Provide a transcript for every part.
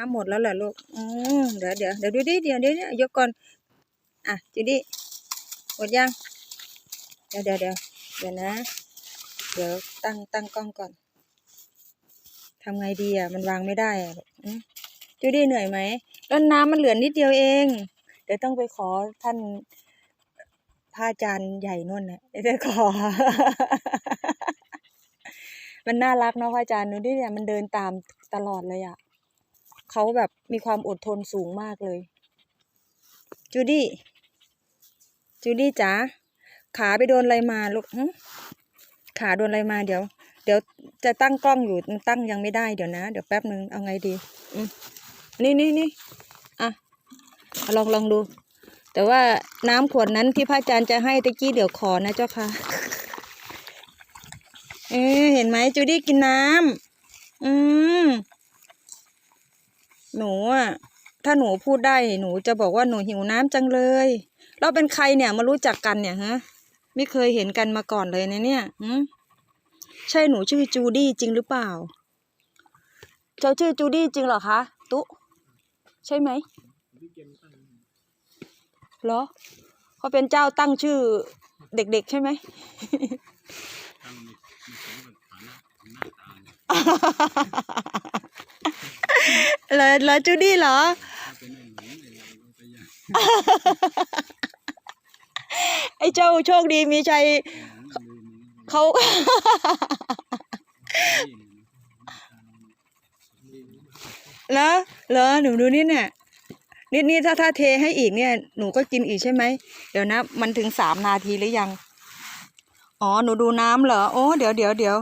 น้ำหมดแล้วเหรอลูกอืมเดี๋ยวเดี๋ยวเดี๋ยวดูดิเดี๋ยวเดี๋ยวเดี๋ยยกก่อน อะจูดี้หมดยัง เดี๋ยวเดี๋ยวเดี๋ยวเดี๋ยวนะ เดี๋ยวตั้งตั้งกล้องก่อนทำไงดีอะ มันวางไม่ได้อะจูดี้เหนื่อยไหมแล้วน้ำมันเหลือนิดเดียวเอง เดี๋ยวต้องไปขอท่านพระอาจารย์ใหญ่นู่นนะเดี๋ยวขอ มันน่ารักเนาะพระอาจารย์ดูดิเนี่ยมันเดินตามตลอดเลยอะ เขาแบบมีความอดทนสูงมากเลย จูดี้ จูดี้จ๋า ขาไปโดนอะไรมาลูกขาโดนอะไรมาเดี๋ยว เดี๋ยวจะตั้งกล้องอยู่ตั้งยังไม่ได้เดี๋ยวนะ เดี๋ยวแป๊บนึงเอาไงดีอืนี่นี่นี่อะลองลองดู แต่ว่าน้ำขวดนั้นที่พระอาจารย์จะให้ตะกี้เดี๋ยวขอนะเจ้าค่ะเอ๊ะเห็นไหมจูดี้กินน้ำอืม หนูอะถ้าหนูพูดได้หนูจะบอกว่าหนูหิวน้ำจังเลย เราเป็นใครเนี่ยมารู้จักกันเนี่ยฮะ ไม่เคยเห็นกันมาก่อนเลยนะเนี่ยหืมใช่หนูชื่อจูดี้จริงหรือเปล่า เจ้าชื่อจูดี้จริงเหรอคะ ตุ๊ ใช่ไหมเหรอเขาเป็นเจ้าตั้งชื่อเด็กๆใช่ไหม เหรอเหรอจูดี้เหรอ ไอ้เจ้าโชคดีมีชัยเขาเหรอเหรอหนูดูนี่เนี่ยนี่นี่ถ้าถ้าเทให้อีกเนี่ย หนูก็กินอีกใช่ไหม เดี๋ยวนะ มันถึงสามนาทีหรือยัง อ๋อ หนูดูน้ำเหรอ โอ้ เดี๋ยวเดี๋ยวเดี๋ยว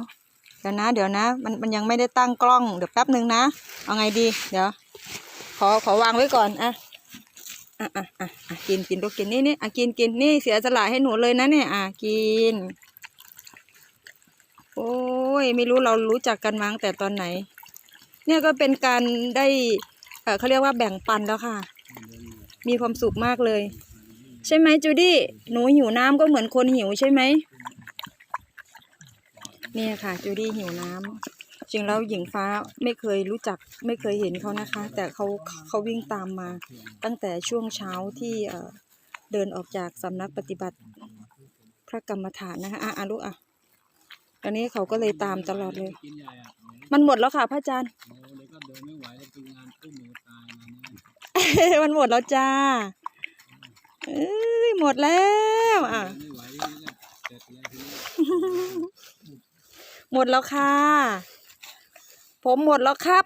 เดี๋ยวนะ เดี๋ยวนะ มันมันยังไม่ได้ตั้งกล้อง เดี๋ยวแป๊บหนึ่งนะ เอาไงดี เดี๋ยว ขอขอวางไว้ก่อนอะอะอะอะอะกินกินลูกกินนี่นี่อะกินกินนี่เสียสละให้หนูเลยนะเนี่ยอะกิน โอ้ยไม่รู้เรารู้จักกันมาตั้งแต่ตอนไหน เนี่ยก็เป็นการได้เออเขาเรียกว่าแบ่งปันแล้วค่ะ มีความสุขมากเลย ใช่ไหมจูดี้หนูหิวน้ำก็เหมือนคนหิวใช่ไหม เนี่ยค่ะจูดี้หิวน้ำจริงแล้วหญิงฟ้าไม่เคยรู้จักไม่เคยเห็นเขานะคะ แต่เขาเขาวิ่งตามมา ตั้งแต่ช่วงเช้าที่เดินออกจากสำนักปฏิบัติพระกรรมฐานนะคะอะอะลูกอะตอนนี้เขาก็เลยตามตลอดเลย มันหมดแล้วค่ะพระอาจารย์มันหมดแล้วจ้าเอ้ยหมดแล้วอะ หมดแล้วค่ะ ผมหมดแล้วครับ